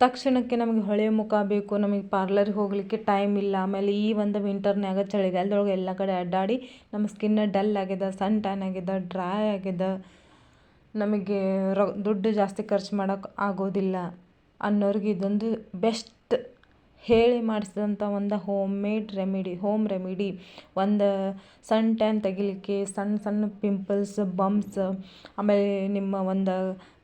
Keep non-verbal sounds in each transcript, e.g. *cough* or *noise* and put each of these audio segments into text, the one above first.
ತಕ್ಷಣಕ್ಕೆ ನಮಗೆ ಹೊಳೆ ಮುಖ ಬೇಕು, ನಮಗೆ ಪಾರ್ಲರಿಗೆ ಹೋಗಲಿಕ್ಕೆ ಟೈಮ್ ಇಲ್ಲ, ಆಮೇಲೆ ಈ ಒಂದು ವಿಂಟರ್ನ್ಯಾಗ ಚಳಿಗಾಲದೊಳಗೆ ಎಲ್ಲ ಕಡೆ ಅಡ್ಡಾಡಿ ನಮ್ಮ ಸ್ಕಿನ್ನ ಡಲ್ ಆಗ್ಯದ ಸನ್ ಟ್ಯಾನ್ ಆಗ್ಯದ ಡ್ರೈ ಆಗ್ಯದ, ನಮಗೆ ರೊ, ದುಡ್ಡು ಜಾಸ್ತಿ ಖರ್ಚು ಮಾಡೋಕೆ ಆಗೋದಿಲ್ಲ ಅನ್ನೋರಿಗೆ ಇದೊಂದು ಬೆಸ್ಟ್ ಹೇಳಿ ಮಾಡಿಸಿದಂಥ ಒಂದು home made remedy home remedy ಒಂದು ಸನ್ ಟ್ಯಾನ್ ತೆಗಿಲಿಕ್ಕೆ ಸಣ್ಣ ಸಣ್ಣ ಪಿಂಪಲ್ಸ್ ಬಂಪ್ಸ್ ಆಮೇಲೆ ನಿಮ್ಮ ಒಂದು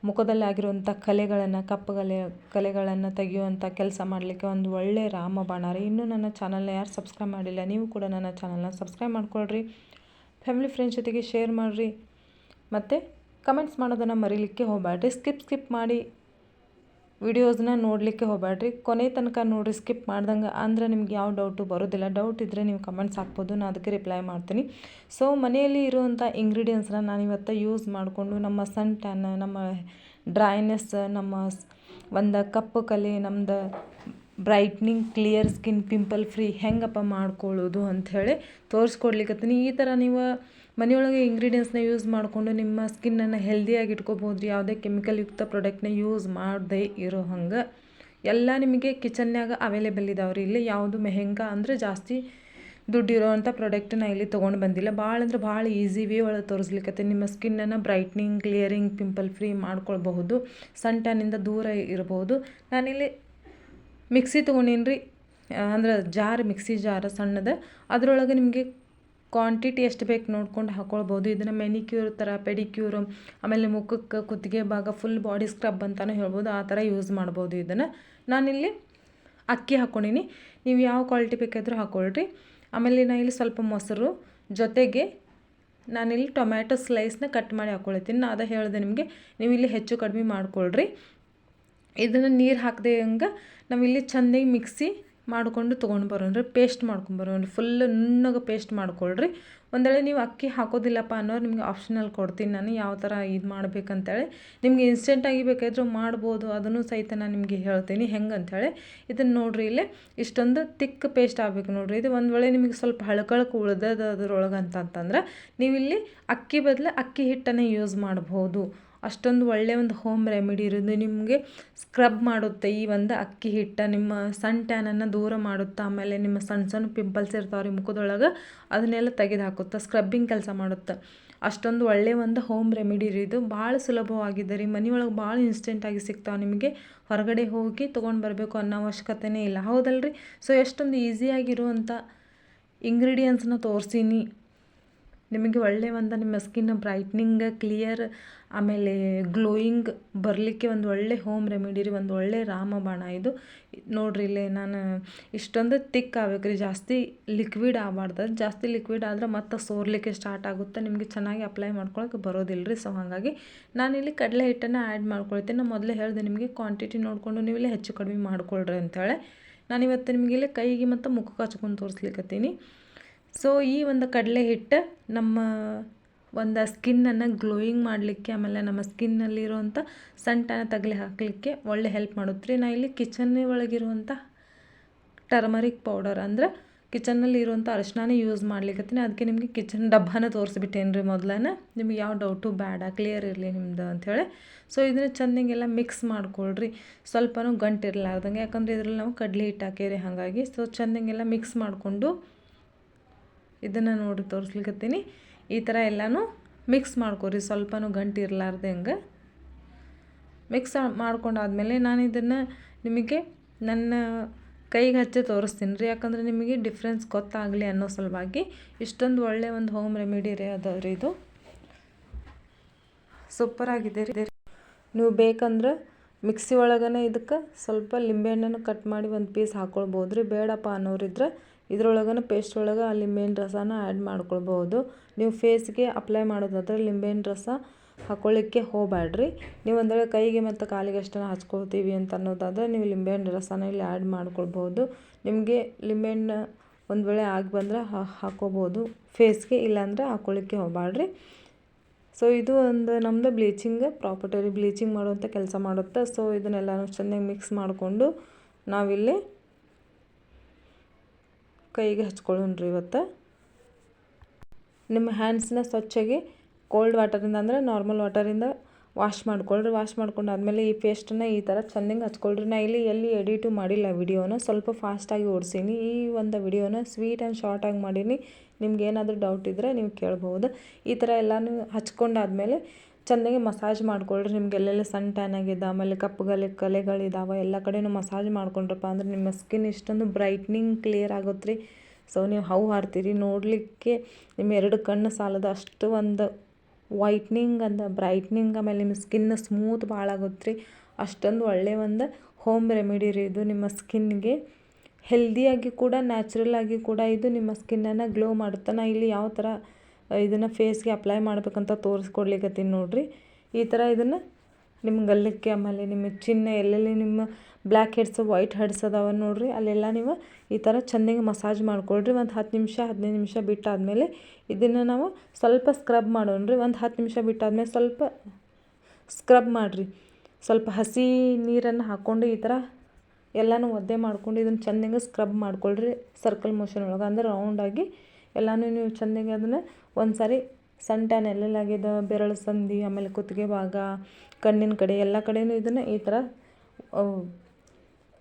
ಮುಖದಲ್ಲಿ ಆಗಿರುವಂಥ ಕಲೆಗಳನ್ನು, ಕಪ್ಪು ಕಲೆ, ಕಲೆಗಳನ್ನು ತೆಗೆಯುವಂಥ ಕೆಲಸ ಮಾಡಲಿಕ್ಕೆ ಒಂದು ಒಳ್ಳೆಯ ರಾಮಬಾಣ ರೀ ಇನ್ನೂ ನನ್ನ ಚಾನಲ್ನ ಯಾರು ಸಬ್ಸ್ಕ್ರೈಬ್ ಮಾಡಿಲ್ಲ, ನೀವು ಕೂಡ ನನ್ನ ಚಾನಲ್ನ ಸಬ್ಸ್ಕ್ರೈಬ್ ಮಾಡ್ಕೊಳ್ರಿ. ಫ್ಯಾಮಿಲಿ ಫ್ರೆಂಡ್ಸ್ ಜೊತೆಗೆ ಶೇರ್ ಮಾಡಿರಿ. ಮತ್ತು ಕಮೆಂಟ್ಸ್ ಮಾಡೋದನ್ನು ಮರೀಲಿಕ್ಕೆ ಹೋಗಬೇಡ್ರಿ ಸ್ಕಿಪ್ ಸ್ಕಿಪ್ ಮಾಡಿ. ವಿಡಿಯೋಸ್ನ ನೋಡಲಿಕ್ಕೆ ಹೋಗಬೇಡ್ರಿ ಕೊನೆ ತನಕ ನೋಡಿರಿ, ಸ್ಕಿಪ್ ಮಾಡ್ದಂಗೆ ಅಂದ್ರೆ ನಿಮ್ಗೆ ಯಾವ ಡೌಟು ಬರೋದಿಲ್ಲ. ಡೌಟ್ ಇದ್ದರೆ ನೀವು ಕಮೆಂಟ್ಸ್ ಹಾಕ್ಬೋದು ನಾನು ಅದಕ್ಕೆ ರಿಪ್ಲೈ ಮಾಡ್ತೀನಿ. ಸೊ ಮನೆಯಲ್ಲಿ ಇರುವಂಥ ಇಂಗ್ರೀಡಿಯೆಂಟ್ಸ್ನ ನಾನು ಇವತ್ತು ಯೂಸ್ ಮಾಡಿಕೊಂಡು ನಮ್ಮ ಸನ್ ಟ್ಯಾನ್ ನಮ್ಮ ಡ್ರೈನೆಸ್ ನಮ್ಮ ಒಂದು ಕಪ್ಪು ಕಲೆ, ನಮ್ದು brightening, clear skin, pimple free ಹೆಂಗಪ್ಪ ಮಾಡ್ಕೊಳ್ಳೋದು ಅಂಥೇಳಿ ತೋರಿಸ್ಕೊಡ್ಲಿಕ್ಕತ್ತೀನಿ ಈ ಥರ ನೀವು ಮನೆಯೊಳಗೆ ಇಂಗ್ರೀಡಿಯೆಂಟ್ಸ್ನ ಯೂಸ್ ಮಾಡಿಕೊಂಡು ನಿಮ್ಮ ಸ್ಕಿನ್ನನ್ನು ಹೆಲ್ದಿಯಾಗಿ ಇಟ್ಕೋಬೋದು ಯಾವುದೇ ಕೆಮಿಕಲ್ ಯುಕ್ತ ಪ್ರಾಡಕ್ಟ್ನ ಯೂಸ್ ಮಾಡದೇ ಇರೋ ಹಂಗೆ. ಎಲ್ಲ ನಿಮಗೆ ಕಿಚನ್ಯಾಗ ಅವೈಲೇಬಲ್ ಇದಾವೆ ರೀ ಇಲ್ಲಿ ಯಾವುದು ಮೆಹೆಂಗಾ ಅಂದರೆ ಜಾಸ್ತಿ ದುಡ್ಡು ಪ್ರಾಡಕ್ಟ್ ಪ್ರಾಡಕ್ಟನ್ನ ಇಲ್ಲಿ ತೊಗೊಂಡು ಬಂದಿಲ್ಲ. ಭಾಳ ಅಂದ್ರೆ ಭಾಳ ಈಸಿ ವೇ ಒಳಗೆ ತೋರಿಸ್ಲಿಕ್ಕತ್ತೆ ನಿಮ್ಮ ಸ್ಕಿನ್ನನ್ನು ಬ್ರೈಟ್ನಿಂಗ್ ಕ್ಲಿಯರಿಂಗ್ ಪಿಂಪಲ್ ಫ್ರೀ ಮಾಡ್ಕೊಳ್ಬಹುದು. ಸನ್ ಟ್ಯಾನಿಂದ ದೂರ ಇರಬಹುದು ನಾನಿಲ್ಲಿ ಮಿಕ್ಸಿ ತೊಗೊಂಡೀನಿ ರೀ ಅಂದ್ರೆ ಜಾರ್, ಮಿಕ್ಸಿ ಜಾರ್ ಸಣ್ಣದ. ಅದರೊಳಗೆ ನಿಮಗೆ ಕ್ವಾಂಟಿಟಿ ಎಷ್ಟು ಬೇಕು ನೋಡ್ಕೊಂಡು ಹಾಕ್ಕೊಳ್ಬೋದು ಇದನ್ನು ಮೆನಿಕ್ಯೂರ್ ಥರ ಪೆಡಿಕ್ಯೂರ್ ಆಮೇಲೆ ಮುಖಕ್ಕೆ ಕುತ್ತಿಗೆ ಭಾಗ ಫುಲ್ ಬಾಡಿ ಸ್ಕ್ರಬ್ ಅಂತಲೂ ಹೇಳ್ಬೋದು. ಆ ಥರ ಯೂಸ್ ಮಾಡ್ಬೋದು ಇದನ್ನು. ನಾನಿಲ್ಲಿ ಅಕ್ಕಿ ಹಾಕ್ಕೊಂಡೀನಿ ನೀವು ಯಾವ ಕ್ವಾಲಿಟಿ ಬೇಕಾದರೂ ಹಾಕ್ಕೊಳ್ರಿ ಆಮೇಲೆ ನಾನು ಇಲ್ಲಿ ಸ್ವಲ್ಪ ಮೊಸರು. ಜೊತೆಗೆ ನಾನಿಲ್ಲಿ ಟೊಮ್ಯಾಟೊ ಸ್ಲೈಸ್ನ ಕಟ್ ಮಾಡಿ ಹಾಕ್ಕೊಳ್ತೀನಿ ನಾನು ಅದೇ ಹೇಳಿದೆ ನಿಮಗೆ. ನೀವು ಇಲ್ಲಿ ಹೆಚ್ಚು ಕಡಿಮೆ ಮಾಡ್ಕೊಳ್ರಿ. ಇದನ್ನು ನೀರು ಹಾಕದೆ ಹಂಗೆ ನಾವಿಲ್ಲಿ ಚೆಂದಾಗಿ ಮಿಕ್ಸಿ ಮಾಡಿಕೊಂಡು ತೊಗೊಂಡು ಬರೋಣ್ರಿ ಪೇಸ್ಟ್ ಮಾಡ್ಕೊಂಬರೋಣ್ರಿ ಫುಲ್ ನುಣ್ಣಗೆ ಪೇಸ್ಟ್ ಮಾಡ್ಕೊಳ್ರಿ. ಒಂದು ವೇಳೆ ನೀವು ಅಕ್ಕಿ ಹಾಕೋದಿಲ್ಲಪ್ಪ ಅನ್ನೋರು ನಿಮಗೆ ಆಪ್ಷನಲ್ ಕೊಡ್ತೀನಿ ನಾನು, ಯಾವ ಥರ ಇದು ಮಾಡ್ಬೇಕಂತೇಳಿ. ನಿಮಗೆ ಇನ್ಸ್ಟೆಂಟಾಗಿ ಬೇಕಾದರೂ ಮಾಡ್ಬೋದು, ಅದನ್ನು ಸಹಿತ ನಾನು ನಿಮಗೆ ಹೇಳ್ತೀನಿ. ಹೆಂಗೆ ಅಂಥೇಳಿ ಇದನ್ನು ನೋಡಿರಿ ಇಲ್ಲೇ. ಇಷ್ಟೊಂದು ತಿಕ್ ಪೇಸ್ಟ್ ಆಗಬೇಕು ನೋಡಿರಿ. ಇದು ಒಂದು ವೇಳೆ ನಿಮಗೆ ಸ್ವಲ್ಪ ಹಳಕಳಕ್ಕೆ ಉಳ್ದದ ಅದ್ರೊಳಗೆ ಅಂತಂತಂದ್ರೆ ನೀವಿಲ್ಲಿ ಅಕ್ಕಿ ಬದಲು ಅಕ್ಕಿ ಹಿಟ್ಟನ್ನು ಯೂಸ್ ಮಾಡ್ಬೋದು. ಅಷ್ಟೊಂದು ಒಳ್ಳೆಯ ಒಂದು ಹೋಮ್ ರೆಮಿಡಿ ಇರೋದು ನಿಮಗೆ ಸ್ಕ್ರಬ್ ಮಾಡುತ್ತೆ. ಈ ಒಂದು ಅಕ್ಕಿ ಹಿಟ್ಟು ನಿಮ್ಮ ಸಣ್ಣ ಟ್ಯಾನನ್ನು ದೂರ ಮಾಡುತ್ತೆ, ಆಮೇಲೆ ನಿಮ್ಮ ಸಣ್ಣ ಸಣ್ಣ ಪಿಂಪಲ್ಸ್ ಇರ್ತಾವೆ ರೀ ಮುಖದೊಳಗೆ, ಅದನ್ನೆಲ್ಲ ತೆಗೆದು ಹಾಕುತ್ತೆ ಸ್ಕ್ರಬ್ಬಿಂಗ್ ಕೆಲಸ ಮಾಡುತ್ತೆ. ಅಷ್ಟೊಂದು ಒಳ್ಳೆಯ ಒಂದು ಹೋಮ್ ರೆಮಿಡಿ ರೀ ಇದು. ಭಾಳ ಸುಲಭವಾಗಿದೆ ರೀ. ಮನೆಯೊಳಗೆ ಭಾಳ ಇನ್ಸ್ಟೆಂಟಾಗಿ ಸಿಗ್ತಾವೆ ನಿಮಗೆ. ಹೊರಗಡೆ ಹೋಗಿ ತೊಗೊಂಡು ಬರಬೇಕು ಅನ್ನೋ ಅವಶ್ಯಕತೆಯೇ ಇಲ್ಲ. ಹೌದಲ್ರಿ? ಸೊ ಎಷ್ಟೊಂದು ಈಸಿಯಾಗಿರುವಂಥ ಇಂಗ್ರೀಡಿಯೆಂಟ್ಸ್ನ ತೋರಿಸೀನಿ. ನಿಮಗೆ ಒಳ್ಳೆಯ ಒಂದು ನಿಮ್ಮ ಸ್ಕಿನ್ ಬ್ರೈಟ್ನಿಂಗ್ ಕ್ಲಿಯರ್ ಆಮೇಲೆ ಗ್ಲೋಯಿಂಗ್ ಬರಲಿಕ್ಕೆ ಒಂದು ಒಳ್ಳೆ ಹೋಮ್ ರೆಮಿಡಿ ರೀ, ಒಂದು ಒಳ್ಳೆ ರಾಮಬಾಣ ಇದು. ನೋಡ್ರಿ ಇಲ್ಲಿ ನಾನು ಇಷ್ಟೊಂದು ತಿಕ್ ಆಗ್ಬೇಕು ರೀ, ಜಾಸ್ತಿ ಲಿಕ್ವಿಡ್ ಆಗಬಾರ್ದು. ಜಾಸ್ತಿ ಲಿಕ್ವಿಡ್ ಆದರೆ ಮತ್ತೆ ಸೋರ್ಲಿಕ್ಕೆ ಸ್ಟಾರ್ಟ್ ಆಗುತ್ತೆ. ನಿಮಗೆ ಚೆನ್ನಾಗಿ ಅಪ್ಲೈ ಮಾಡ್ಕೊಳಕ್ಕೆ ಬರೋದಿಲ್ಲ ರೀ ಸೊ ಹಾಗಾಗಿ ನಾನಿಲ್ಲಿ ಕಡಲೆ ಹಿಟ್ಟನ್ನು ಆ್ಯಡ್ ಮಾಡ್ಕೊಳ್ತೀನಿ. ನಾನು ಮೊದಲೇ ಹೇಳಿದೆ ನಿಮಗೆ ಕ್ವಾಂಟಿಟಿ ನೋಡಿಕೊಂಡು ನೀವು ಇಲ್ಲಿ ಹೆಚ್ಚು ಕಡಿಮೆ ಮಾಡ್ಕೊಳ್ರಿ ಅಂತೇಳಿ. ನಿಮಗೆ ಇಲ್ಲಿ ಕೈಗೆ ಮತ್ತು ಮುಖಕ್ಕೆ ಹಚ್ಕೊಂಡು ತೋರಿಸ್ಲಿಕ್ಕತ್ತೀನಿ ಸೊ ಈ ಒಂದು ಕಡಲೆ ಹಿಟ್ಟು ನಮ್ಮ ಒಂದು ಸ್ಕಿನ್ನನ್ನು ಗ್ಲೋಯಿಂಗ್ ಮಾಡಲಿಕ್ಕೆ, ಆಮೇಲೆ ನಮ್ಮ ಸ್ಕಿನ್ನಲ್ಲಿರುವಂಥ ಸಂಟನ ತಗಲಿ ಹಾಕಲಿಕ್ಕೆ ಒಳ್ಳೆ ಹೆಲ್ಪ್ ಮಾಡುತ್ತೆ ರೀ. ನಾ ಇಲ್ಲಿ ಕಿಚನ್ ಒಳಗಿರುವಂಥ ಟರ್ಮರಿಕ್ ಪೌಡರ್ ಅಂದ್ರೆ ಕಿಚನ್ನಲ್ಲಿ ಇರುವಂಥ ಅರಿಶಿಣನೇ ಯೂಸ್ ಮಾಡ್ಲಿಕ್ಕತ್ತೀನಿ ಅದಕ್ಕೆ ನಿಮಗೆ ಕಿಚನ್ ಡಬ್ಬಾನ ತೋರಿಸ್ಬಿಟ್ಟೇನು ರೀ ಮೊದಲನೇ. ನಿಮ್ಗೆ ಯಾವ ಡೌಟು ಬೇಡ ಕ್ಲಿಯರ್ ಇರಲಿ ನಿಮ್ದು ಅಂಥೇಳಿ ಸೊ ಇದನ್ನು ಚೆನ್ನಾಗೆಲ್ಲ ಮಿಕ್ಸ್ ಮಾಡ್ಕೊಳ್ರಿ. ಸ್ವಲ್ಪನೂ ಗಂಟಿರಲಾರ್ದಂಗೆ ಯಾಕಂದರೆ ಇದ್ರಲ್ಲಿ ನಾವು ಕಡಲೆ ಹಿಟ್ಟು ಹಾಕಿರಿ ಹಾಗಾಗಿ. ಸೊ ಚೆನ್ನಾಗೆಲ್ಲ ಮಿಕ್ಸ್ ಮಾಡಿಕೊಂಡು ಇದನ್ನು ನೋಡಿ ತೋರಿಸ್ಲಿಕ್ಕತ್ತೀನಿ ಈ ಥರ ಎಲ್ಲನೂ ಮಿಕ್ಸ್ ಮಾಡ್ಕೊರಿ. ಸ್ವಲ್ಪನೂ ಗಂಟು ಇರಲಾರ್ದೆ ಹಂಗೆ ಮಿಕ್ಸ್ ಮಾಡ್ಕೊಂಡಾದ್ಮೇಲೆ ನಾನು ಇದನ್ನು ನಿಮಗೆ ನನ್ನ ಕೈಗೆ ಹಚ್ಚಿ ತೋರಿಸ್ತೀನಿ ರೀ. ಯಾಕಂದರೆ ನಿಮಗೆ ಡಿಫ್ರೆನ್ಸ್ ಗೊತ್ತಾಗಲಿ ಅನ್ನೋ ಸಲುವಾಗಿ ಇಷ್ಟೊಂದು ಒಳ್ಳೆಯ ಒಂದು ಹೋಮ್ ರೆಮಿಡಿ ರೀ ರೀ ಇದು. ಸೂಪರಾಗಿದೆ ರೀ. ನೀವು ಬೇಕಂದ್ರೆ ಮಿಕ್ಸಿ ಒಳಗೇ ಇದಕ್ಕೆ ಸ್ವಲ್ಪ ಲಿಂಬೆಹಣ್ಣನ್ನು ಕಟ್ ಮಾಡಿ ಒಂದು ಪೀಸ್ ಹಾಕ್ಕೊಳ್ಬೋದು ರೀ. ಬೇಡಪ್ಪ ಅನ್ನೋರಿದ್ರೆ ಇದ್ರೊಳಗನೆ ಪೇಸ್ಟ್ ಒಳಗೆ ಆ ಲಿಂಬೆಹಣ್ಣು ರಸನ ಆ್ಯಡ್ ಮಾಡ್ಕೊಳ್ಬೋದು ನೀವು ಫೇಸ್ಗೆ ಅಪ್ಲೈ ಮಾಡೋದಾದ್ರೆ ಲಿಂಬೆಹಣ್ಣು ರಸ ಹಾಕೊಳ್ಳಿಕ್ಕೆ ಹೋಗಬೇಡ್ರಿ ನೀವು ಒಂದ್ವೇಳೆ ಕೈಗೆ ಮತ್ತು ಕಾಲಿಗೆ ಅಷ್ಟನ್ನು ಹಚ್ಕೊಳ್ತೀವಿ ಅಂತ ಅನ್ನೋದಾದರೆ ನೀವು ಲಿಂಬೆಹಣ್ಣು ರಸನ ಇಲ್ಲಿ ಆ್ಯಡ್ ಮಾಡ್ಕೊಳ್ಬೋದು ನಿಮಗೆ ಲಿಂಬೆಹಣ್ಣು ಒಂದು ವೇಳೆ ಆಗಿ ಬಂದರೆ ಹಾಕೋಬೋದು ಫೇಸ್ಗೆ ಇಲ್ಲಾಂದರೆ ಹಾಕೊಳ್ಳಿಕ್ಕೆ ಹೋಗಬೇಡ್ರಿ ಸೊ ಇದು ಒಂದು ನಮ್ಮದು ಬ್ಲೀಚಿಂಗ್ ಪ್ರಾಪರ್ಟಿ ಬ್ಲೀಚಿಂಗ್ ಮಾಡುವಂಥ ಕೆಲಸ ಮಾಡುತ್ತೆ. ಸೊ ಇದನ್ನೆಲ್ಲನೂ ಚೆನ್ನಾಗಿ ಮಿಕ್ಸ್ ಮಾಡಿಕೊಂಡು ನಾವಿಲ್ಲಿ ಕೈಗೆ ಹಚ್ಕೊಳ್ಳೋಣ್ರಿ ಇವತ್ತು. ನಿಮ್ಮ ಹ್ಯಾಂಡ್ಸ್ನ ಸ್ವಚ್ಛಾಗಿ ಕೋಲ್ಡ್ ವಾಟರಿಂದ ಅಂದರೆ ನಾರ್ಮಲ್ ವಾಟರಿಂದ ವಾಶ್ ಮಾಡ್ಕೊಳ್ರಿ. ವಾಶ್ ಮಾಡ್ಕೊಂಡು ಆದಮೇಲೆ ಈ ಪೇಸ್ಟನ್ನು ಈ ಥರ ಚೆಂದಂಗೆ ಹಚ್ಕೊಳ್ರಿ. ನಾ ಇಲ್ಲಿ ಎಲ್ಲಿ ಎಡಿಟು ಮಾಡಿಲ್ಲ ವಿಡಿಯೋನ ಸ್ವಲ್ಪ ಫಾಸ್ಟಾಗಿ ಓಡಿಸೀನಿ. ಈ ಒಂದು ವಿಡಿಯೋನ ಸ್ವೀಟ್ ಆ್ಯಂಡ್ ಶಾರ್ಟಾಗಿ ಮಾಡೀನಿ. ನಿಮ್ಗೆ ಏನಾದರೂ ಡೌಟ್ ಇದ್ದರೆ ನೀವು ಕೇಳ್ಬೋದು ಈ ಥರ ಎಲ್ಲನೂ ಹಚ್ಕೊಂಡಾದ್ಮೇಲೆ ಚೆಂದಾಗಿ ಮಸಾಜ್ ಮಾಡ್ಕೊಳ್ರಿ. ನಿಮ್ಗೆ ಎಲ್ಲೆಲ್ಲಿ ಸಣ್ಣ ಟ್ಯಾನ್ ಆಗಿದೆ ಆಮೇಲೆ ಕಪ್ಪುಗಲೆ ಕಲೆಗಳಿದಾವೆ, ಎಲ್ಲ ಕಡೆನೂ ಮಸಾಜ್ ಮಾಡ್ಕೊಂಡ್ರಪ್ಪ. ಅಂದ್ರೆ ನಿಮ್ಮ ಸ್ಕಿನ್ ಇಷ್ಟೊಂದು ಬ್ರೈಟ್ನಿಂಗ್ ಕ್ಲಿಯರ್ ಆಗುತ್ತೆ ರೀ ಸೊ ನೀವು ಹೌ ಹಾರ್ತೀರಿ. ನೋಡಲಿಕ್ಕೆ ನಿಮ್ಮ ಎರಡು ಕಣ್ಣು ಸಾಲದ ಅಷ್ಟು ಒಂದು ವೈಟ್ನಿಂಗ್ ಅಂದ ಬ್ರೈಟ್ನಿಂಗ್ ಆಮೇಲೆ ನಿಮ್ಮ ಸ್ಕಿನ್ ಸ್ಮೂತ್ ಭಾಳ ಆಗುತ್ತೆ ರೀ ಅಷ್ಟೊಂದು ಒಳ್ಳೆಯ ಒಂದು ಹೋಮ್ ರೆಮಿಡಿ ರೀ ಇದು. ನಿಮ್ಮ ಸ್ಕಿನ್ಗೆ ಹೆಲ್ದಿಯಾಗಿ ಕೂಡ ನ್ಯಾಚುರಲ್ ಆಗಿ ಕೂಡ ಇದು ನಿಮ್ಮ ಸ್ಕಿನ್ನನ್ನು ಗ್ಲೋ ಮಾಡುತ್ತೆ ನಾ ಇಲ್ಲಿ ಯಾವ ಥರ ಇದನ್ನು ಫೇಸ್ಗೆ ಅಪ್ಲೈ ಮಾಡ್ಬೇಕಂತ ತೋರಿಸ್ಕೊಡ್ಲಿಕ್ಕತ್ತೀನಿ ನೋಡಿರಿ. ಈ ಥರ ಇದನ್ನು ನಿಮ್ಮ ಗಲ್ಲಕ್ಕೆ ಆಮೇಲೆ ನಿಮ್ಮ ಚಿನ್ನ ಎಲ್ಲೆಲ್ಲಿ ನಿಮ್ಮ ಬ್ಲ್ಯಾಕ್ ಹೆಡ್ಸ್ ವೈಟ್ ಹೆಡ್ಸ್ ಅದಾವ ನೋಡಿರಿ. ಅಲ್ಲೆಲ್ಲ ನೀವು ಈ ಥರ ಚೆಂದಾಗಿ ಮಸಾಜ್ ಮಾಡ್ಕೊಳ್ರಿ. ಒಂದು ಹತ್ತು ನಿಮಿಷ, ಹದಿನೈದು ನಿಮಿಷ ಬಿಟ್ಟಾದಮೇಲೆ ಇದನ್ನು ನಾವು ಸ್ವಲ್ಪ ಸ್ಕ್ರಬ್ ಮಾಡೋಣ ಒಂದು ಹತ್ತು ನಿಮಿಷ ಬಿಟ್ಟಾದ್ಮೇಲೆ ಸ್ವಲ್ಪ ಸ್ಕ್ರಬ್ ಮಾಡಿರಿ. ಸ್ವಲ್ಪ ಹಸಿ ನೀರನ್ನು ಹಾಕ್ಕೊಂಡು ಈ ಥರ ಎಲ್ಲನೂ ಒದ್ದೆ ಮಾಡ್ಕೊಂಡು ಇದನ್ನು ಚೆಂದಂಗೆ ಸ್ಕ್ರಬ್ ಮಾಡ್ಕೊಳ್ರಿ. ಸರ್ಕಲ್ ಮೋಷನ್ ಒಳಗೆ ಅಂದ್ರೆ ರೌಂಡಾಗಿ ಎಲ್ಲನೂ ನೀವು ಚೆಂದಾಗಿ ಅದನ್ನು ಒಂದು ಸಾರಿ ಸಣ್ಣ ಟ್ಯಾನ್ ಬೆರಳು ಸಂಧಿ, ಆಮೇಲೆ ಕುತ್ತಿಗೆ ಭಾಗ, ಕಣ್ಣಿನ ಕಡೆ ಎಲ್ಲ ಕಡೆಯೂ ಇದನ್ನು ಈ ಥರ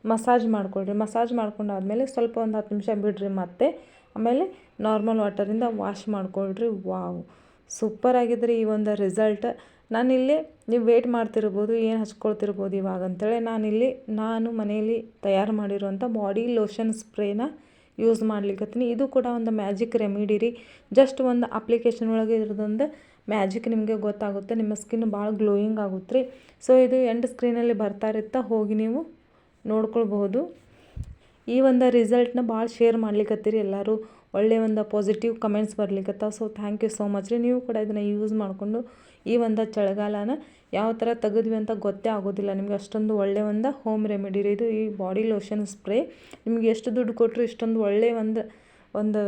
ಮಸಾಜ್ ಮಾಡಿಕೊಡ್ರಿ ಮಸಾಜ್ ಮಾಡ್ಕೊಂಡಾದ್ಮೇಲೆ ಸ್ವಲ್ಪ ಒಂದು ಹತ್ತು ನಿಮಿಷ ಬಿಡಿರಿ ಮತ್ತೆ, ಆಮೇಲೆ ನಾರ್ಮಲ್ ವಾಟರಿಂದ ವಾಶ್ ಮಾಡ್ಕೊಳ್ರಿ. ವಾವ್! ಸೂಪರ್ ಆಗಿದ್ರಿ ಈ ಒಂದು ರಿಸಲ್ಟ್ ನಾನಿಲ್ಲಿ ನೀವು ವೇಟ್ ಮಾಡ್ತಿರ್ಬೋದು, ಏನು ಹಚ್ಕೊಳ್ತಿರ್ಬೋದು ಇವಾಗ ಅಂತೇಳಿ ನಾನಿಲ್ಲಿ, ನಾನು ಮನೆಯಲ್ಲಿ ತಯಾರು ಮಾಡಿರುವಂಥ ಬಾಡಿ ಲೋಷನ್ ಸ್ಪ್ರೇನ ಯೂಸ್ ಮಾಡ್ಲಿಕ್ಕತ್ತೀನಿ ಇದು ಕೂಡ ಒಂದು ಮ್ಯಾಜಿಕ್ ರೆಮಿಡಿ ರೀ. ಜಸ್ಟ್ ಒಂದು ಅಪ್ಲಿಕೇಶನ್ ಒಳಗೆ ಇರೋದೊಂದು ಮ್ಯಾಜಿಕ್ ನಿಮಗೆ ಗೊತ್ತಾಗುತ್ತೆ. ನಿಮ್ಮ ಸ್ಕಿನ್ ಭಾಳ ಗ್ಲೋಯಿಂಗ್ ಆಗುತ್ತೆ ರೀ. ಸೊ ಇದು ಎಂಡ್ ಸ್ಕ್ರೀನಲ್ಲಿ ಬರ್ತಾ ಇರುತ್ತಾ ಹೋಗಿ ನೀವು ನೋಡ್ಕೊಳ್ಬಹುದು. ಈ ಒಂದು ರಿಸಲ್ಟ್ನ ಭಾಳ ಶೇರ್ ಮಾಡ್ಲಿಕ್ಕತ್ತೀರಿ ಎಲ್ಲರೂ. ಒಳ್ಳೆಯ ಒಂದು positive comments ಬರ್ಲಿಕ್ಕತ್ತಾವ so thank you so much ರೀ. ನೀವು ಕೂಡ ಇದನ್ನು ಯೂಸ್ ಮಾಡಿಕೊಂಡು ಈ ಒಂದು ಚಳಿಗಾಲನ ಯಾವ ಥರ ತೆಗೆದ್ವಿ ಅಂತ ಗೊತ್ತೇ ಆಗೋದಿಲ್ಲ. ನಿಮಗೆ ಅಷ್ಟೊಂದು ಒಳ್ಳೆಯ ಒಂದು ಹೋಮ್ ರೆಮಿಡಿ ರೀ. ಇದು ಈ ಬಾಡಿ ಲೋಷನ್ ಸ್ಪ್ರೇ ನಿಮಗೆ ಎಷ್ಟು ದುಡ್ಡು ಕೊಟ್ಟರು ಇಷ್ಟೊಂದು ಒಳ್ಳೆಯ ಒಂದು ಒಂದು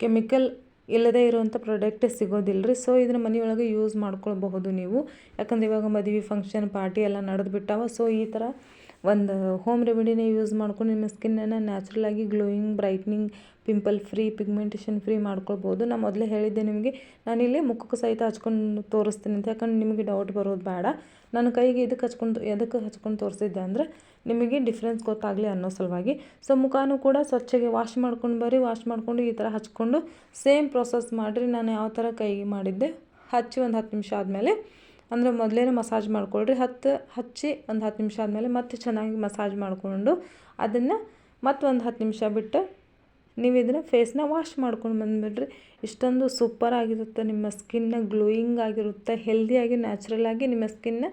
ಕೆಮಿಕಲ್ ಇಲ್ಲದೇ ಇರುವಂಥ ಪ್ರಾಡಕ್ಟೇ ಸಿಗೋದಿಲ್ಲ ರೀ. ಸೊ ಇದನ್ನ ಮನೆಯೊಳಗೆ ಯೂಸ್ ಮಾಡ್ಕೊಳ್ಬಹುದು ನೀವು. ಯಾಕಂದ್ರೆ ಇವಾಗ ಮದುವೆ ಫಂಕ್ಷನ್ ಪಾರ್ಟಿ ಎಲ್ಲ ನಡೆದು ಬಿಟ್ಟಾವ. ಸೊ ಈ ಥರ ಒಂದು ಹೋಮ್ ರೆಮಿಡಿನೇ ಯೂಸ್ ಮಾಡ್ಕೊಂಡು ನಿಮ್ಮ ಸ್ಕಿನ್ನನ್ನು ನ್ಯಾಚುರಲಾಗಿ glowing brightening pimple free pigmentation free ಮಾಡ್ಕೊಳ್ಬೋದು. ನಾನು ಮೊದಲೇ ಹೇಳಿದ್ದೆ ನಿಮಗೆ ನಾನಿಲ್ಲಿ ಮುಖಕ್ಕೆ ಸಹಿತ ಹಚ್ಕೊಂಡು ತೋರಿಸ್ತೀನಿ ಅಂತ. ಯಾಕಂದ್ರೆ ನಿಮಗೆ ಡೌಟ್ ಬರೋದು ಬೇಡ. ನನ್ನ ಕೈಗೆ ಇದಕ್ಕೆ ಹಚ್ಕೊಂಡು ಎದಕ್ಕೆ ಹಚ್ಕೊಂಡು ತೋರಿಸಿದ್ದೆ ಅಂದರೆ ನಿಮಗೆ ಡಿಫ್ರೆನ್ಸ್ ಗೊತ್ತಾಗಲಿ ಅನ್ನೋ ಸಲುವಾಗಿ. ಸೊ ಮುಖನೂ ಕೂಡ ಸ್ವಚ್ಛಗೆ ವಾಶ್ ಮಾಡ್ಕೊಂಡು ಬರ್ರಿ ವಾಶ್ ಮಾಡಿಕೊಂಡು ಈ ಥರ ಹಚ್ಕೊಂಡು ಸೇಮ್ ಪ್ರೊಸೆಸ್ ಮಾಡಿರಿ. ನಾನು ಯಾವ ಥರ ಕೈಗೆ ಮಾಡಿದ್ದೆ, ಹಚ್ಚಿ ಒಂದು ಹತ್ತು ನಿಮಿಷ ಆದಮೇಲೆ ಅಂದರೆ ಮೊದಲೇ ಮಸಾಜ್ ಮಾಡ್ಕೊಳ್ರಿ. ಹತ್ತು, ಹಚ್ಚಿ ಒಂದು ಹತ್ತು ನಿಮಿಷ ಆದಮೇಲೆ ಮತ್ತೆ ಚೆನ್ನಾಗಿ ಮಸಾಜ್ ಮಾಡಿಕೊಂಡು ಅದನ್ನು ಒಂದು ಹತ್ತು ನಿಮಿಷ ಬಿಟ್ಟು ನೀವು ಇದನ್ನು ಫೇಸ್ನ ವಾಶ್ ಮಾಡ್ಕೊಂಡು ಬಂದ್ಬಿಡ್ರಿ. ಇಷ್ಟೊಂದು ಸೂಪರ್ ಆಗಿರುತ್ತೆ. ನಿಮ್ಮ ಸ್ಕಿನ್ನ ಗ್ಲೋಯಿಂಗ್ ಆಗಿರುತ್ತೆ. ಹೆಲ್ದಿಯಾಗಿ ನ್ಯಾಚುರಲ್ ಆಗಿ ನಿಮ್ಮ ಸ್ಕಿನ್ನ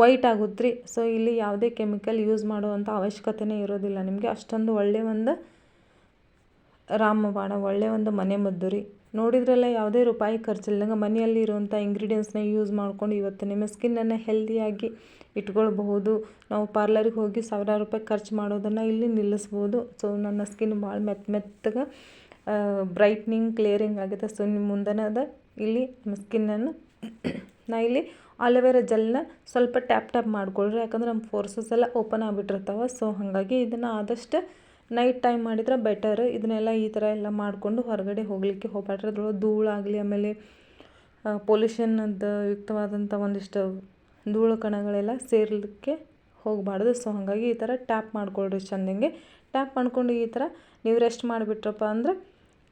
ವೈಟ್ ಆಗುತ್ತೆ ರೀ ಸೊ ಇಲ್ಲಿ ಯಾವುದೇ ಕೆಮಿಕಲ್ ಯೂಸ್ ಮಾಡುವಂಥ ಅವಶ್ಯಕತೆನೇ ಇರೋದಿಲ್ಲ. ನಿಮಗೆ ಅಷ್ಟೊಂದು ಒಳ್ಳೆಯ ಒಂದು ರಾಮಬಾಣ ಒಳ್ಳೆಯ ಒಂದು ಮನೆ ಮದ್ದು ರೀ. ನೋಡಿದ್ರಲ್ಲ ಯಾವುದೇ ರೂಪಾಯಿ ಖರ್ಚಿಲ್ಲದಂಗೆ ಮನೆಯಲ್ಲಿ ಇರುವಂಥ ಇಂಗ್ರೀಡಿಯೆಂಟ್ಸ್ನ ಯೂಸ್ ಮಾಡ್ಕೊಂಡು ಇವತ್ತು ನಿಮ್ಮ ಸ್ಕಿನ್ನನ್ನು ಹೆಲ್ದಿಯಾಗಿ ಇಟ್ಕೊಳ್ಬಹುದು. ನಾವು ಪಾರ್ಲರಿಗೆ ಹೋಗಿ ಸಾವಿರಾರು ರೂಪಾಯಿ ಖರ್ಚು ಮಾಡೋದನ್ನು ಇಲ್ಲಿ ನಿಲ್ಲಿಸ್ಬೋದು. ಸೊ ನನ್ನ ಸ್ಕಿನ್ ಭಾಳ ಮೆತ್ತ ಮೆತ್ತಗೆ ಬ್ರೈಟ್ನಿಂಗ್ ಕ್ಲಿಯರಿಂಗ್ ಆಗಿದೆ ಸೊ ನಿಮ್ಮ ಮುಂದೆನದ ಇಲ್ಲಿ ನಮ್ಮ ಸ್ಕಿನ್ನನ್ನು *clears throat* ನಾ ಇಲ್ಲಿ ಆಲೋವೆರಾ ಜೆಲ್ನ ಸ್ವಲ್ಪ ಟ್ಯಾಪ್ ಟ್ಯಾಪ್ ಮಾಡ್ಕೊಳ್ರಿ. ಯಾಕಂದ್ರೆ ನಮ್ಮ ಫೋರ್ಸಸ್ ಎಲ್ಲ ಓಪನ್ ಆಗಿಬಿಟ್ಟಿರ್ತಾವೆ. ಸೊ ಹಾಗಾಗಿ ಇದನ್ನು ಆದಷ್ಟು ನೈಟ್ ಟೈಮ್ ಮಾಡಿದ್ರೆ ಬೆಟರ್ ಇದನ್ನೆಲ್ಲ ಈ ಥರ ಎಲ್ಲ ಮಾಡಿಕೊಂಡು ಹೊರಗಡೆ ಹೋಗಲಿಕ್ಕೆ ಹೋಗ್ಬೇಡ್ರಿ ಅದ್ರೊಳಗೆ ಧೂಳಾಗಲಿ ಆಮೇಲೆ ಪೊಲ್ಯೂಷನ್ದ ಯುಕ್ತವಾದಂಥ ಒಂದಿಷ್ಟು ಧೂಳು ಕಣಗಳೆಲ್ಲ ಸೇರಲಿಕ್ಕೆ ಹೋಗಬಾರ್ದು. ಸೊ ಹಾಗಾಗಿ ಈ ಥರ ಟ್ಯಾಪ್ ಮಾಡ್ಕೊಳ್ರಿ ಚೆಂದಂಗೆ. ಟ್ಯಾಪ್ ಮಾಡ್ಕೊಂಡು ಈ ಥರ ನೀವು ರೆಸ್ಟ್ ಮಾಡಿಬಿಟ್ರಪ್ಪ ಅಂದ್ರೆ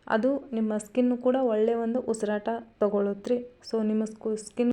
ಅದು ನಿಮ್ಮ ಸ್ಕಿನ್ನು ಕೂಡ ಒಳ್ಳೆಯ ಒಂದು ಉಸಿರಾಟ ತೊಗೊಳುತ್ತೆ ರೀ ಸೊ ನಿಮ್ಮ ಸ್ಕೂ ಸ್ಕಿನ್